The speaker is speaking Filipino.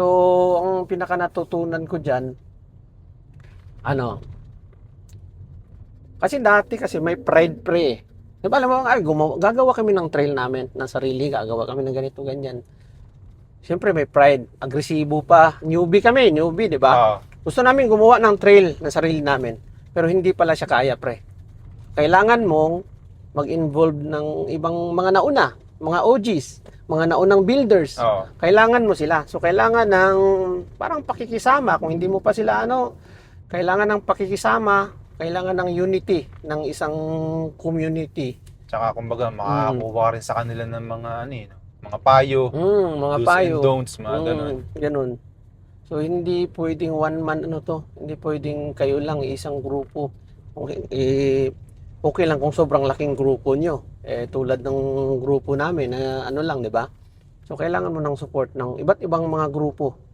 So, ang pinaka natutunan ko dyan, ano, kasi dati kasi may pride pre. Di ba, alam mo, ay, gumawa, gagawa kami ng trail namin, ng sarili, gagawa kami ng ganito, ganyan. Siyempre may pride, agresibo pa. Newbie kami, newbie, di ba? Oo. Gusto namin gumawa ng trail na sarili namin. Pero hindi pala siya kaya, pre. Kailangan mong mag-involve ng ibang mga nauna, mga OGs, mga naunang builders. Oo. Kailangan mo sila. So, kailangan ng parang pakikisama. Kung hindi mo pa sila, ano, kailangan ng pakikisama, kailangan ng unity ng isang community. Tsaka kumbaga makakakuha ka rin sa kanila ng mga ano eh, mga payo, Mm, mga do's payo. and don'ts, mga Mm, ganun. ganun. So, hindi pwedeng one man, ano to, hindi pwedeng kayo lang, isang grupo. Okay, eh, okay lang kung sobrang laking grupo nyo. Eh, tulad ng grupo namin, na ano lang, di ba? So, kailangan mo ng support ng iba't ibang mga grupo